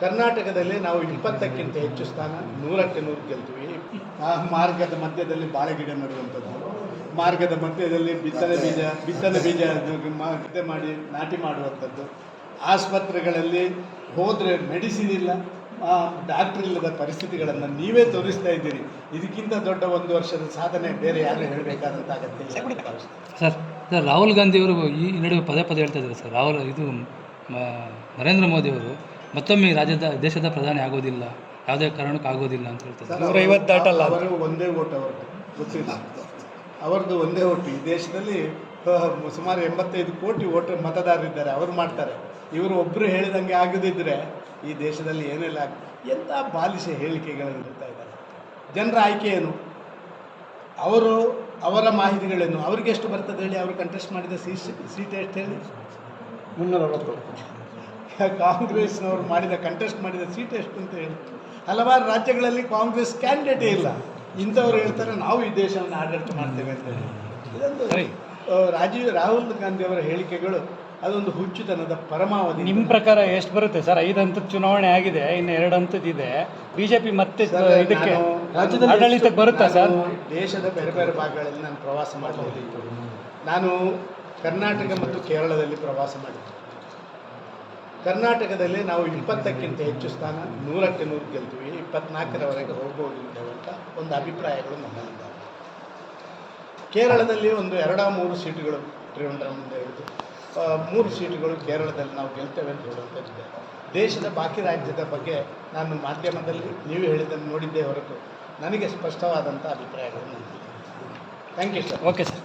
ಕರ್ನಾಟಕದಲ್ಲಿ ನಾವು ಇಪ್ಪತ್ತಕ್ಕಿಂತ ಹೆಚ್ಚು ಸ್ಥಾನ ನೂರಕ್ಕೆ ನೂರು ಗೆಲ್ತೀವಿ. ಆ ಮಾರ್ಗದ ಮಧ್ಯದಲ್ಲಿ ಬಾಳೆಗಿಡ ನೆಡುವಂಥದ್ದು. ಮಾರ್ಗದ ಮಧ್ಯದಲ್ಲಿ ಬಿತ್ತನೆ ಬೀಜ ಬಿತ್ತನೆ ಬೀಜ ಮತ್ತೆ ಮಾಡಿ ನಾಟಿ ಮಾಡುವಂಥದ್ದು. ಆಸ್ಪತ್ರೆಗಳಲ್ಲಿ ಹೋದರೆ ಮೆಡಿಸಿನ್ ಇಲ್ಲ. ಡಾಕ್ಟ್ರ್ ಇಲ್ಲದ ಪರಿಸ್ಥಿತಿಗಳನ್ನು ನೀವೇ ತೋರಿಸ್ತಾ ಇದ್ದೀರಿ. ಇದಕ್ಕಿಂತ ದೊಡ್ಡ ಒಂದು ವರ್ಷದ ಸಾಧನೆ ಬೇರೆ ಯಾರು ಹೇಳಬೇಕಾದಂಥ ಅಗತ್ಯ. ಸರ್ ಸರ್ ರಾಹುಲ್ ಗಾಂಧಿಯವರು ಈ ಈ ನಡುವೆ ಪದೇ ಪದೇ ಹೇಳ್ತಾ ಇದ್ದಾರೆ ಸರ್. ರಾಹುಲ್ ಇದು ಮ- ನರೇಂದ್ರ ಮೋದಿಯವರು ಮತ್ತೊಮ್ಮೆ ರಾಜ್ಯದ ದೇಶದ ಪ್ರಧಾನಿ ಆಗೋದಿಲ್ಲ. ಯಾವುದೇ ಕಾರಣಕ್ಕೂ ಆಗೋದಿಲ್ಲ ಅಂತ ಹೇಳ್ತಾರೆ ಸರ್, ನೂರೈವತ್ತು ದಾಟಲ್ಲ. ಅವರು ಒಂದೇ ಓಟ್ ಅವ್ರದ್ದು. ಗೊತ್ತಿಲ್ಲ. ಅವರದ್ದು ಒಂದೇ ಓಟು. ಈ ದೇಶದಲ್ಲಿ ಸುಮಾರು ಎಂಬತ್ತೈದು ಕೋಟಿ ಓಟ್ ಮತದಾರರಿದ್ದಾರೆ ಅವರು ಮಾಡ್ತಾರೆ. ಇವರು ಒಬ್ಬರು ಹೇಳಿದಂಗೆ ಆಗದಿದ್ದರೆ ಈ ದೇಶದಲ್ಲಿ ಏನೆಲ್ಲ ಎಂಥ ಬಾಲಿಶ ಹೇಳಿಕೆಗಳನ್ನು ಇಡ್ತಾ ಇದ್ದಾರೆ. ಜನರ ಆಯ್ಕೆ ಏನು? ಅವರು ಅವರ ಮಾಹಿತಿಗಳೇನು? ಅವ್ರಿಗೆ ಎಷ್ಟು ಬರ್ತದೆ ಹೇಳಿ? ಅವರು ಕಂಟೆಸ್ಟ್ ಮಾಡಿದ ಸೀಟ್ ಸೀಟ್ ಎಷ್ಟು ಹೇಳಿ? ಮುನ್ನೂರ ಅರವತ್ತು ಕಾಂಗ್ರೆಸ್ನವರು ಮಾಡಿದ ಕಂಟೆಸ್ಟ್ ಮಾಡಿದ ಸೀಟ್ ಎಷ್ಟು ಅಂತ ಹೇಳಿ ಹಲವಾರು ರಾಜ್ಯಗಳಲ್ಲಿ ಕಾಂಗ್ರೆಸ್ ಕ್ಯಾಂಡಿಡೇಟೇ ಇಲ್ಲ. ಇಂಥವ್ರು ಹೇಳ್ತಾರೆ ನಾವು ಈ ದೇಶವನ್ನು ಆಡಳಿತ ಮಾಡ್ತೇವೆ ಅಂತ ಹೇಳಿ. ಇದೊಂದು ರಾಜೀವ್ ರಾಹುಲ್ ಗಾಂಧಿ ಅವರ ಹೇಳಿಕೆಗಳು ಅದೊಂದು ಹುಚ್ಚುತನದ ಪರಮಾವಧಿ. ನಿಮ್ಮ ಪ್ರಕಾರ ಎಷ್ಟು ಬರುತ್ತೆ? ಸರ್ ಐದು ಹಂತದ ಚುನಾವಣೆ ಆಗಿದೆ ಇನ್ನು ಎರಡು ಹಂತದಿದೆ ಬಿಜೆಪಿ ಮತ್ತೆ ಇದಕ್ಕೆ ಆಡಳಿತಕ್ಕೆ ಬರುತ್ತಾ ಸರ್? ದೇಶದ ಬೇರೆ ಬೇರೆ ಭಾಗಗಳಲ್ಲಿ ನಾನು ಪ್ರವಾಸ ಮಾಡಬಹುದಿತ್ತು ನಾನು ಕರ್ನಾಟಕ ಮತ್ತು ಕೇರಳದಲ್ಲಿ ಪ್ರವಾಸ ಮಾಡಿದ್ದೆ ಕರ್ನಾಟಕದಲ್ಲಿ ನಾವು ಇಪ್ಪತ್ತಕ್ಕಿಂತ ಹೆಚ್ಚು ಸ್ಥಾನ ನೂರಕ್ಕೆ ನೂರು ಗೆಲ್ತೀವಿ ಇಪ್ಪತ್ನಾಲ್ಕರವರೆಗೆ ಹೋಗ್ಬೋದು ಅಂತ ಒಂದು ಅಭಿಪ್ರಾಯಗಳು ನಮ್ಮಲ್ಲಿದ್ದಾವೆ ಕೇರಳದಲ್ಲಿ ಒಂದು ಎರಡ ಮೂರು ಸೀಟುಗಳು ತ್ರಿವಂಡ್ರಮಿಂದ ಮುಂದೆ ಆ, ಮೂರು ಸೀಟುಗಳು ಕೇರಳದಲ್ಲಿ ನಾವು ಗೆಲ್ತೇವೆ ಅಂತ ಹೇಳುವಂಥದ್ದಿದೆ ದೇಶದ ಬಾಕಿ ರಾಜ್ಯದ ಬಗ್ಗೆ ನಾನು ಮಾಧ್ಯಮದಲ್ಲಿ ನೀವು ಹೇಳಿದ್ದನ್ನು ನೋಡಿದ್ದೇ ಹೊರತು ನನಗೆ ಸ್ಪಷ್ಟವಾದಂಥ ಅಭಿಪ್ರಾಯಗಳು ನನಗೆ thank you sir okay sir